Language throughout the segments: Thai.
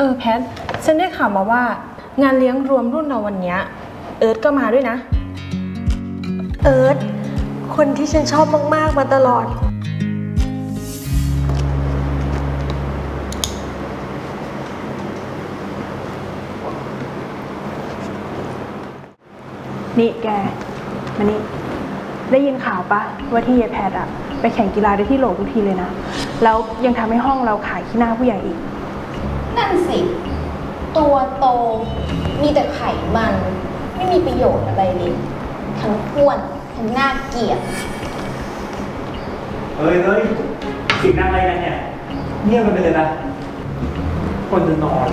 เออแพทฉันได้ข่าวมาว่า งานเลี้ยงรวมรุ่นเราวันเนี้ยเอิร์ธก็มาด้วยนะ เอิร์ธคนที่ฉันชอบมาก ๆ มาตลอด นี่แก มานี่ ได้ยินข่าวปะว่าที่ยายแพทอะไปแข่งกีฬาได้ที่โหลทุกทีเลยนะ แล้วยังทำให้ห้องเราขายขี้หน้าผู้ใหญ่อีก นั่นสิ ตัวโต มีแต่ไขมัน ไม่มีประโยชน์อะไรเลย ทั้งอ้วน ทั้งน่าเกลียด เฮ้ยเฮ้ยเสิ่งดังอะไรกันเนี่ยเงียบกันไปเลยนะ คนจะนอน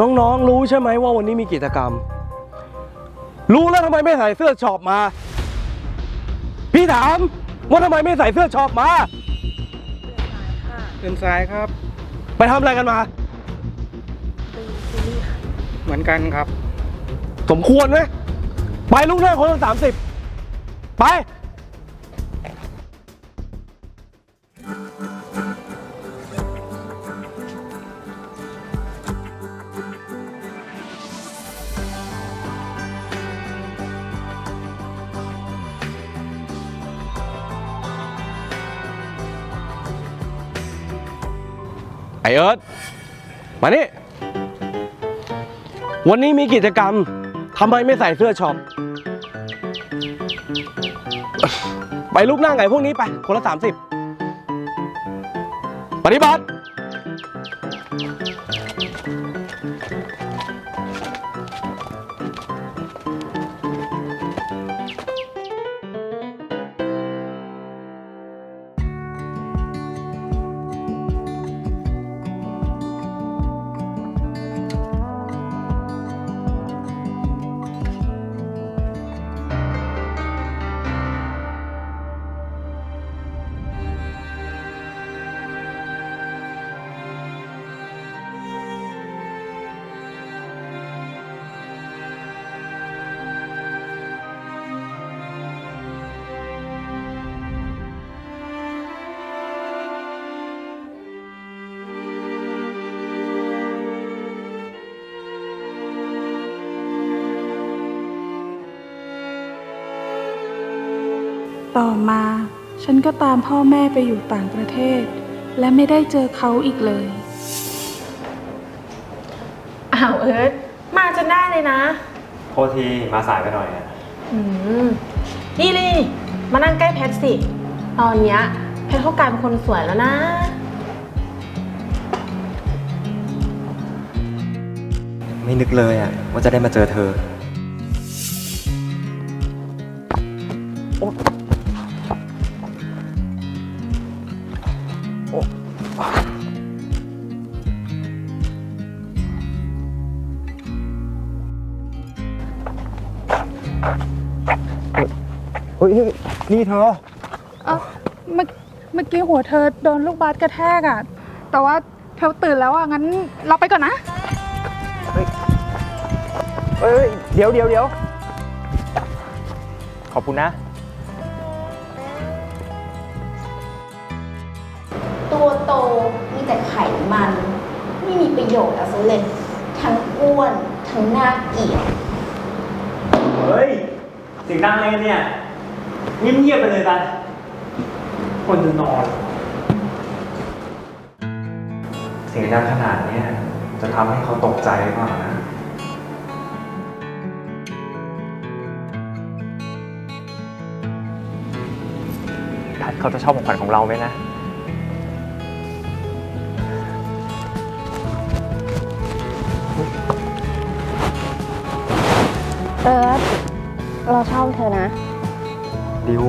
น้องๆ รู้ใช่ไหมว่าวันนี้มีกิจกรรม รู้แล้วทำไมไม่ใส่เสื้อช็อปมา พี่ถามว่าทำไมไม่ใส่เสื้อช็อปมาเป็นซ้ายครับ ไปทำอะไรกันมา เหมือนกันครับ สมควรไหมไปลูกเรือคนละสามสิบไป เอิร์ธมานี่ วันนี้มีกิจกรรมทำไมไม่ใส่เสื้อช็อป ไปรูปหน้าไงพวกนี้ไป คนละสามสิบปฏิบัติ ต่อมา ฉันก็ตามพ่อแม่ไปอยู่ต่างประเทศ และไม่ได้เจอเขาอีกเลย อ้าวเอิร์ธมาจนได้เลยนะ โทษทีมาสายไปหน่อยอะอืม นี่เลยมานั่งใกล้แพทสิ ตอนเนี้ยแพทเขากลายเป็นคนสวยแล้วนะ ไม่นึกเลยอะว่าจะได้มาเจอเธอเฮ้ นี่เธอ เอ้าเมื่อเมื่อกี้หัวเธอโดนลูกบาสกระแทกอะแต่ว่าเธอตื่นแล้วอะงั้นเราไปก่อนนะ เอ้ยเดี๋ยวเดี๋ยวเดี๋ยวขอบคุณนะ ตัวโตมีแต่ไขมัน ไม่มีประโยชน์อะไรเลยทั้งอ้วน ทั้งน่าเกลียด เฮ้ยเสิ่งดังอะไรกันเนี่ยเงียบ เงียบๆไปเลยนะคนจะนอน เสียงดังขนาดเนี้ยจะทำให้เขาตกใจหรือเปล่านะ ทัดเขาจะชอบของขวัญของเราไหมนะ เอิร์ธเราชอบเธอนะ ดิว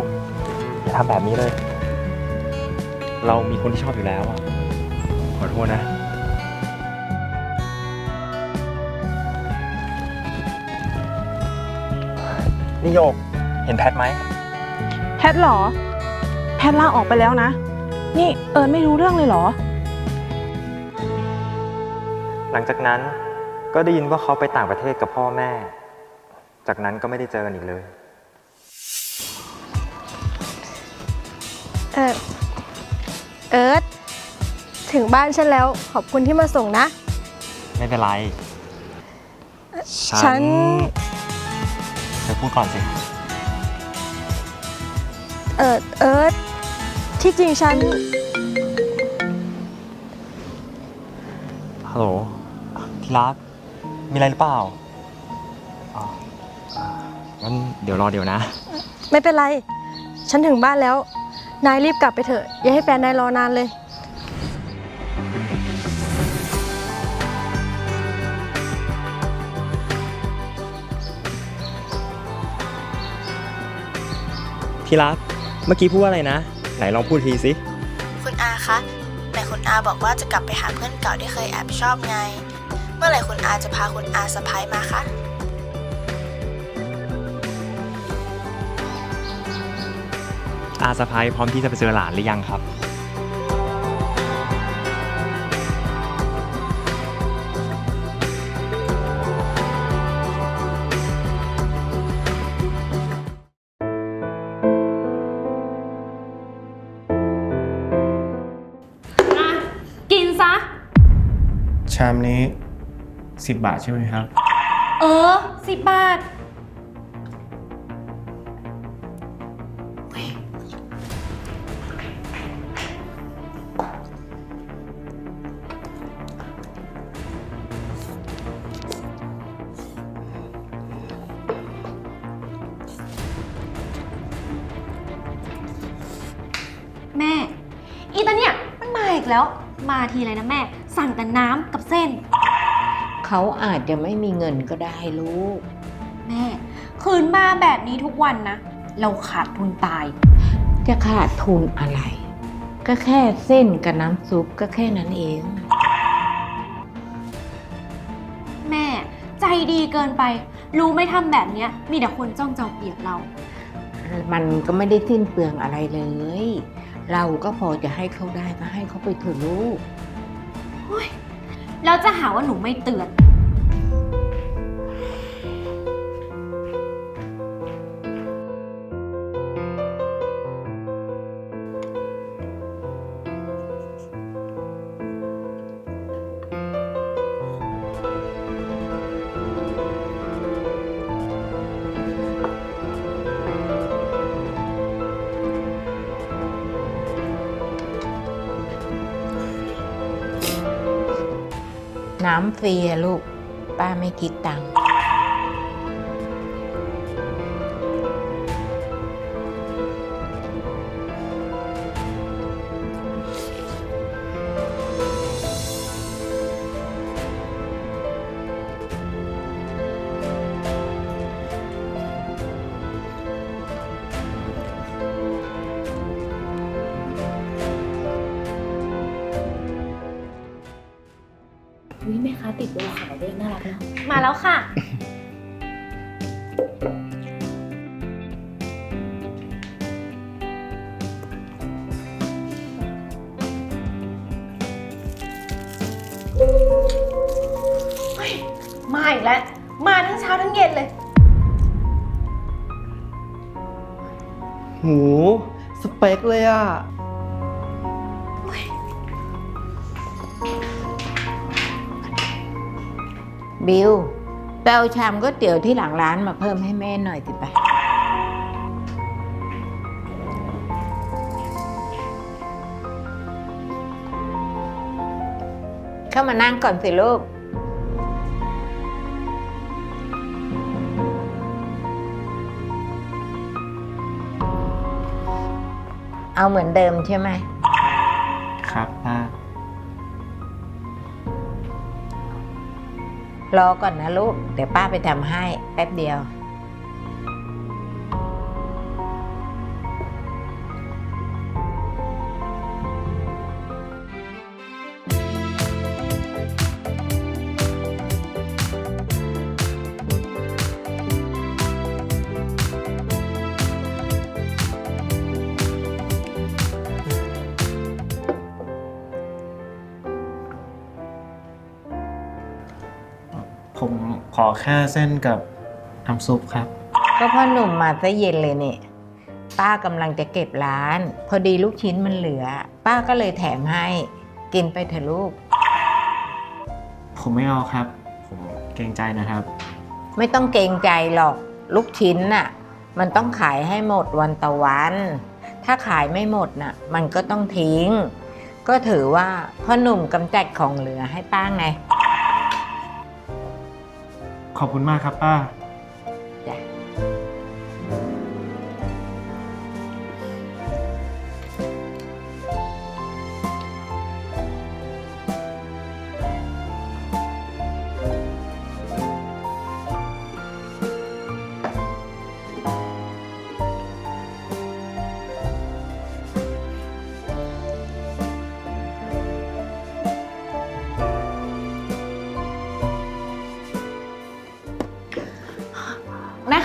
อย่าทำแบบนี้เลย เรามีคนที่ชอบอยู่แล้วอะขอโทษนะ นี่โยก เห็นแพทไหม แพทเหรอ แพทลาออกไปแล้วนะ นี่เอิญไม่รู้เรื่องเลยเหรอ หลังจากนั้นก็ได้ยินว่าเขาไปต่างประเทศกับพ่อแม่ จากนั้นก็ไม่ได้เจอกันอีกเลย เอิร์ธถึงบ้านฉันแล้วขอบคุณที่มาส่งนะ ไม่เป็นไร ฉัน เธอพูดก่อนสิ เออเอิร์ธที่จริงฉัน ฮัลโหลที่รัก มีอะไรหรือเปล่าอ๋ออ่างั้นเดี๋ยวรอเดี๋ยวนะ ไม่เป็นไร ฉันถึงบ้านแล้ว นายรีบกลับไปเถอะ อย่าให้แฟนนายรอนานเลย ที่รัก เมื่อกี้พูดว่าอะไรนะ ไหนลองพูดทีสิ คุณอาคะแต่คุณอาบอกว่าจะกลับไปหาเพื่อนเก่าที่เคยแอบชอบไง เมื่อไหร่คุณอาจะพาคุณอาสะพ้ายมาคะ อาสะพายพร้อมที่จะไปเจอหลานหรือยังครับกินซะ ชามนี้ 10 บาทใช่ไหมครับ เออสิบบาท กแล้ว มาทีไรนะแม่ สั่งแต่น้ำกับเส้น เขาอาจจะไม่มีเงินก็ได้ลูก แม่ คืนมาแบบนี้ทุกวันนะ เราขาดทุนตาย จะขาดทุนอะไร ก็แค่เส้นกับน้ำซุปก็แค่นั้นเอง แม่ ใจดีเกินไป รู้ไม่ทำแบบเนี้ย มีแต่คนจ้องจะเอาเปรียบเรา มันก็ไม่ได้สิ้นเปลืองอะไรเลย เราก็พอจะให้เขาได้ก็ให้เขาไปเถอะลูก แล้วจะหาว่าหนูไม่เตือน ฟรีอะลูก ป้าไม่คิดตังค์ เปคเลยอะ บิวไปเอาชามก๋วยเตี๋ยวที่หลังร้านมาเพิ่มให้แม่หน่อยสิไป เข้ามานั่งก่อนสิลูก เอาเหมือนเดิมใช่ไหม ครับป้า รอก่อนนะลูก เดี๋ยวป้าไปทำให้แป๊บเดียว อแค่เส้นกับน้ำซุปครับ ก็พ่อหนุ่มมาซะเย็นเลยเนี่ยป้ากำลังจะเก็บร้าน พอดีลูกชิ้นมันเหลือ ป้าก็เลยแถมให้ กินไปเถอะลูก ผมไม่เอาครับ ผมเกรงใจนะครับ ไม่ต้องเกรงใจหรอกลูกชิ้นน่ะ มันต้องขายให้หมดวันต่อวัน ถ้าขายไม่หมดน่ะ มันก็ต้องทิ้ง ก็ถือว่าพ่อหนุ่มกำจัดของเหลือให้ป้าไง ขอบคุณมากครับป้า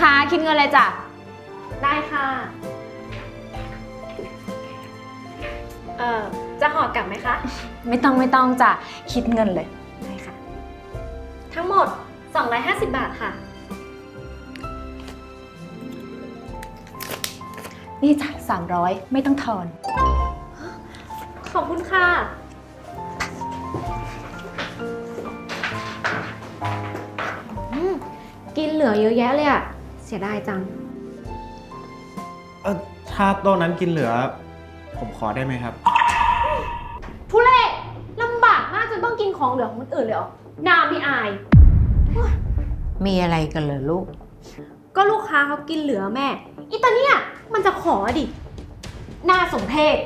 ค้าคิดเงินเลยจ้ะ ได้ค่ะ เอ่อ จะห่อกลับไหมคะ ไม่ต้องไม่ต้องจ้ะ คิดเงินเลย ได้ค่ะ ทั้งหมด 250 บาทค่ะ นี่จ้ะ300 ไม่ต้องทอน ขอบคุณค่ะกินเหลือเยอะแยะเลยอะ เสียดายจัง เออถ้าโต๊ะนั้นกินเหลือ ผมขอได้ไหมครับ ทุเรศลำบากมากจนต้องกินของเหลือของคนอื่นเลยเหรอหนาไม่อาย มีอะไรกันเหรอลูก ก็ลูกค้าเขากินเหลือแม่อีตาเนี่ยมันจะขอดิน่าสมเพช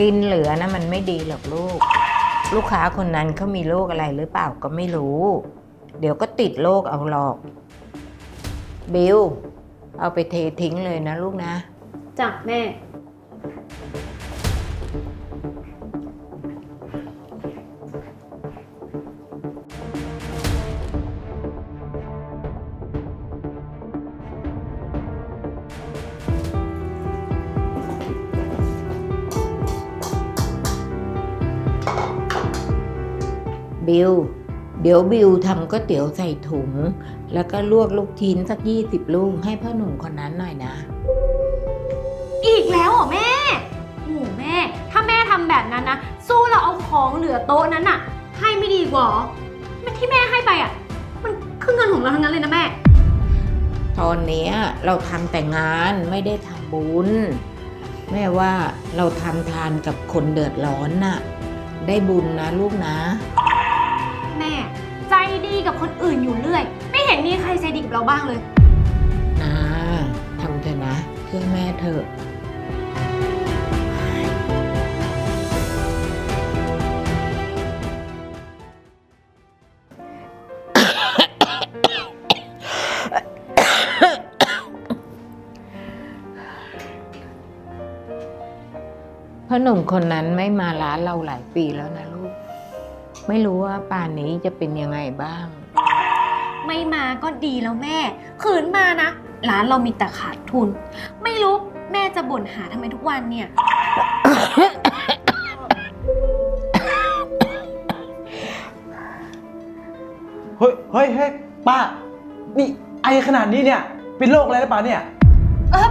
กินเหลือนะมันไม่ดีหรอกลูก ลูกค้าคนนั้นเขามีโรคอะไรหรือเปล่าก็ไม่รู้ เดี๋ยวก็ติดโรคเอาหรอก บิลเอาไปเททิ้งเลยนะลูกนะจ้ะแม่ บิลเดี๋ยวบิลทำก๋วยเตี๋ยวใส่ถุง แล้วก็ลวกลูกชิ้นสักยี่สิบลูกให้พ่อหนุ่มคนนั้นหน่อยนะ อีกแล้วเหรอแม่โอ้โหแม่ ถ้าแม่ทำแบบนั้นนะ สู้เราเอาของเหลือโต๊ะนั้นอะให้ไม่ดีกว่าเหรอมันที่แม่ให้ไปอะมันคือเงินของเราทั้งนั้นเลยนะแม่ ตอนเนี้ยเราทำแต่งานไม่ได้ทำบุญ แม่ว่าเราทำทานกับคนเดือดร้อนน่ะ ได้บุญนะลูกนะ แม่ใจดีกับคนอื่นอยู่เรื่อย ไม่เห็นมีใครใจดีกับเราบ้างเลย อ่าทำเถอะนะเพื่อแม่เถอะ พ่อหนุ่มคนนั้นไม่มาร้านเราหลายปีแล้วนะลูก ไม่รู้ว่าป่านนี้จะเป็นยังไงบ้าง ไม่มาก็ดีแล้วแม่ ขืนมานะ ร้านเรามีแต่ขาดทุน ไม่รู้แม่จะบ่นหาทำไมทุกวันเนี่ย เฮ้ยเฮ้ยเฮ้ยป้า นี่ไอขนาดนี้เนี่ย เป็นโรคอะไรหรือเปล่าเนี่ย เออ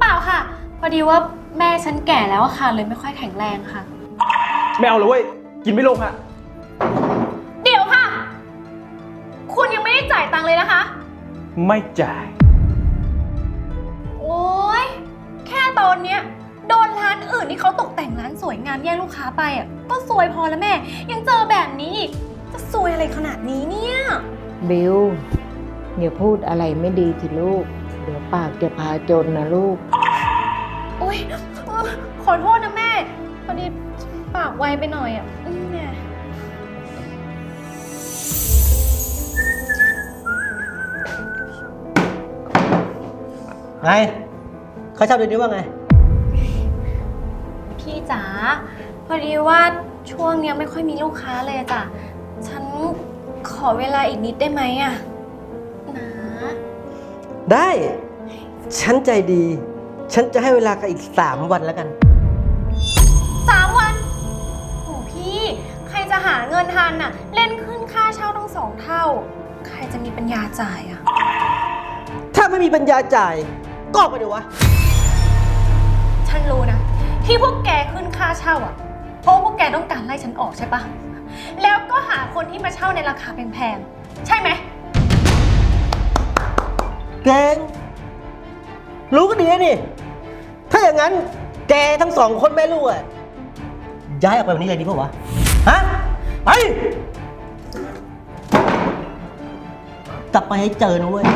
เปล่าค่ะ พอดีว่าแม่ฉันแก่แล้วอะค่ะ เลยไม่ค่อยแข็งแรงค่ะ ไม่เอาเลยเว้ย กินไม่ลงอะ ไม่จ่าย โอ๊ยแค่ตอนเนี้ยโดนร้านอื่นที่เขาตกแต่งร้านสวยงามแย่งลูกค้าไปอะก็ซวยพอแล้วแม่ ยังเจอแบบนี้อีกจะซวยอะไรขนาดนี้เนี่ย บิลอย่าพูดอะไรไม่ดีสิลูก เดี๋ยวปากจะพาจนนะลูก โอ๊ยเออขอโทษนะแม่พอดีปากไวไปหน่อยอะอืมแม่ ไงเขาชอบเดี๋ยวนี้ว่าไง พี่จ๋าพอดีว่าช่วงเนี้ยไม่ค่อยมีลูกค้าเลยอะจ้ะ ฉันขอเวลาอีกนิดได้ไหมอะนะได้ ฉันใจดี ฉันจะให้เวลากันอีก 3 วันแล้วกัน สามพี่ ใครจะหาเงินทันน่ะ เล่นขึ้นค่าเช่าต้องสองเท่า ใครจะมีปัญญาจ่ายอะถ้าไม่มีปัญญาจ่าย ก็ออกไปเดี๋ยววะ ฉันรู้นะ ที่พวกแกขึ้นค่าเช่าอะ เพราะว่าพวกแกต้องการไล่ฉันออกใช่ปะแล้วก็หาคนที่มาเช่าในราคาแพงๆ ใช่ไหม เก่ง รู้ก็ดีนะนี่ ถ้าอย่างนั้นแกทั้งสองคนแม่ลูกอะย้ายออกไปวันนี้เลยดีป่าวะ ฮะ ไป กลับไปให้เจอนะเว้ย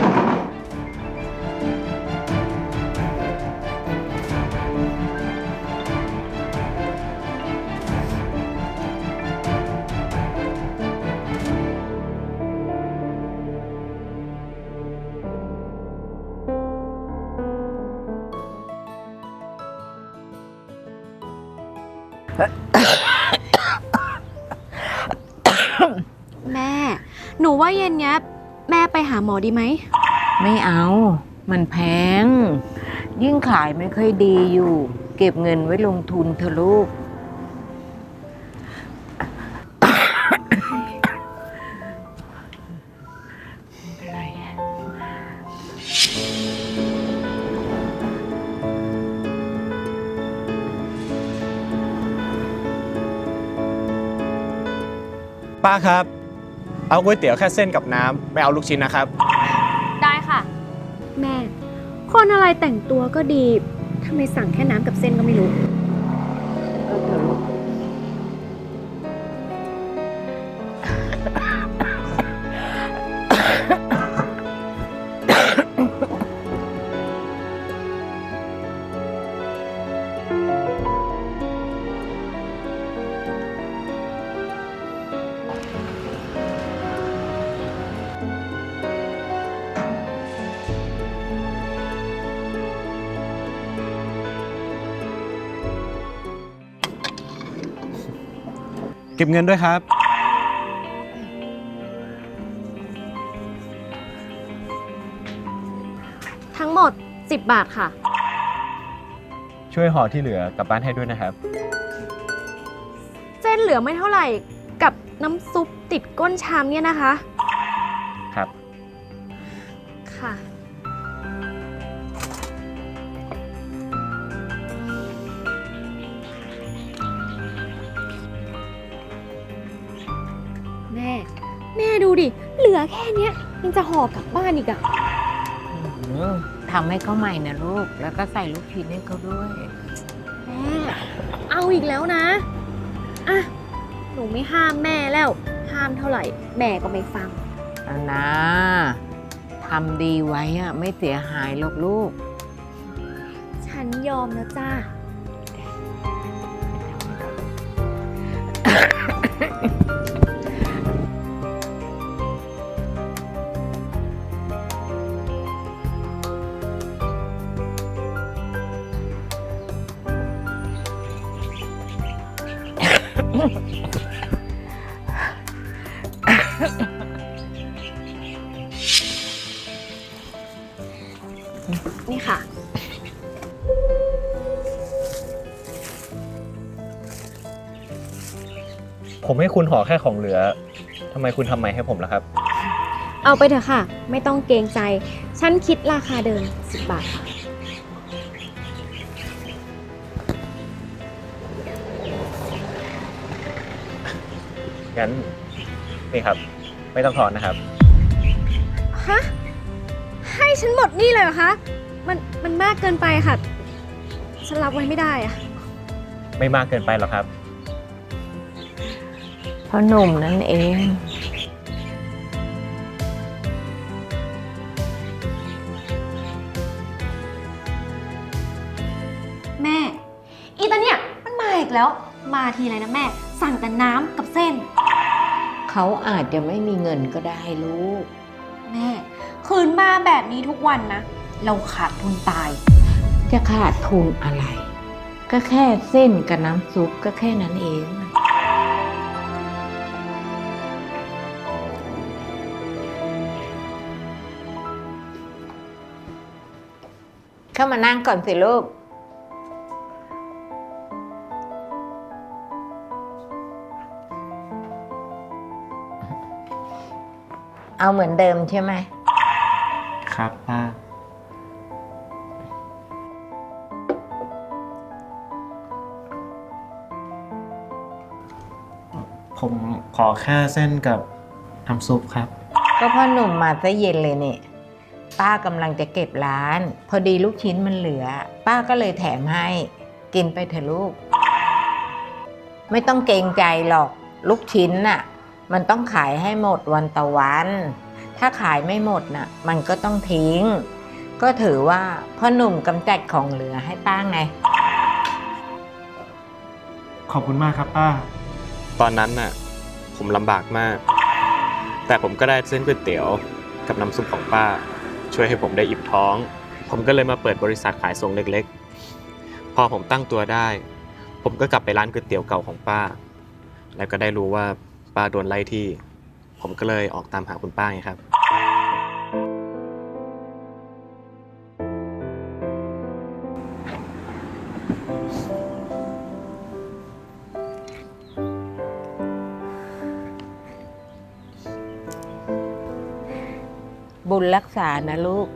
แม่ หนูว่าเย็นเนี้ย แม่ไปหาหมอดีไหม ไม่เอา มันแพง ยิ่งขายไม่ค่อยดีอยู่ เก็บเงินไว้ลงทุนเถอะลูก ป้าครับ เอาก๋วยเตี๋ยวแค่เส้นกับน้ำไม่เอาลูกชิ้นนะครับ ได้ค่ะ แม่ คนอะไรแต่งตัวก็ดีทำไมสั่งแค่น้ำกับเส้นก็ไม่รู้ ก็บเงินด้วยครับ ทั้งหมด 10 บาทค่ะ ช่วยห่อที่เหลือกลับบ้านให้ด้วยนะครับ เส้นเหลือไม่เท่าไหร่กับน้ำซุปติดก้นชามเนี่ยนะคะ จะห่อกลับบ้านอีกอะอืมทำให้เขาใหม่นะลูก แล้วก็ใส่ลูกชิ้นให้เขาด้วย แม่ เอาอีกแล้วนะ อะ หนูไม่ห้ามแม่แล้ว ห้ามเท่าไหร่ แม่ก็ไม่ฟังเอานะทำดีไว้อะไม่เสียหายหรอกลูก ฉันยอมแล้วจ้า นี่ค่ะ ผมให้คุณห่อแค่ของเหลือทำไมคุณทำไมให้ผมล่ะครับ เอาไปเถอะค่ะ ไม่ต้องเกรงใจ ฉันคิดราคาเดิม 10 บาทค่ะงั้นนี่ครับ ไม่ต้องถอนนะครับ ฮะให้ ฉันหมดนี่เลยเหรอคะ มันมันมากเกินไปค่ะ ฉันรับไว้ไม่ได้อะไม่มากเกินไปหรอกครับ เพราะหนุ่มนั่นเอง แม่ อีตาเนี่ยมันมาอีกแล้ว มาทีไรนะแม่ สั่งแต่น้ำกับเส้น เขาอาจจะไม่มีเงินก็ได้ลูก แม่ คืนมาแบบนี้ทุกวันนะ เราขาดทุนตาย จะขาดทุนอะไร ก็แค่เส้นกับน้ำซุปก็แค่นั้นเอง เข้ามานั่งก่อนสิลูก เอาเหมือนเดิมใช่ไหม ครับป้า ผมขอแค่เส้นกับน้ำซุปครับ ก็พ่อหนุ่มมาซะเย็นเลยเนี่ยป้ากำลังจะเก็บร้าน พอดีลูกชิ้นมันเหลือ ป้าก็เลยแถมให้ กินไปเถอะลูก ไม่ต้องเกรงใจหรอก ลูกชิ้นน่ะ มันต้องขายให้หมดวันต่อวัน ถ้าขายไม่หมดน่ะ มันก็ต้องทิ้ง ก็ถือว่าพ่อหนุ่มกำจัดของเหลือให้ป้าไง ขอบคุณมากครับป้า ตอนนั้นน่ะ ผมลำบากมาก แต่ผมก็ได้เส้นก๋วยเตี๋ยวกับน้ำซุปของป้า ช่วยให้ผมได้อิ่มท้อง ผมก็เลยมาเปิดบริษัทขายส่งเล็กๆ พอผมตั้งตัวได้ ผมก็กลับไปร้านก๋วยเตี๋ยวเก่าของป้า แล้วก็ได้รู้ว่าป้าโดนไล่ที่ ผมก็เลยออกตามหาคุณป้าไงครับ บุญรักษานะลูก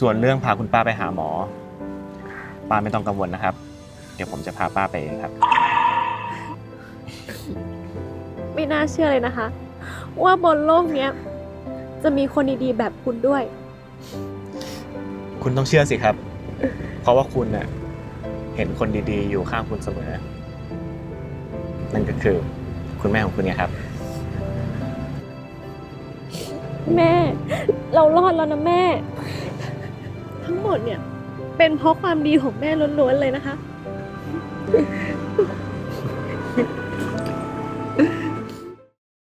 ส่วนเรื่องพาคุณป้าไปหาหมอ ป้าไม่ต้องกังวลนะครับ เดี๋ยวผมจะพาป้าไปเองครับ เชื่อเลยนะคะ ว่าบนโลกเนี้ย จะมีคนดีๆแบบคุณด้วย คุณต้องเชื่อสิครับ เพราะว่าคุณเน่ะเห็นคนดีๆ อยู่ข้างคุณเสมอ นั่นก็คือ คุณแม่ของคุณไงครับ แม่ เรารอดแล้วนะแม่ ทั้งหมดเนี่ย เป็นเพราะความดีของแม่ล้วนๆเลยนะคะ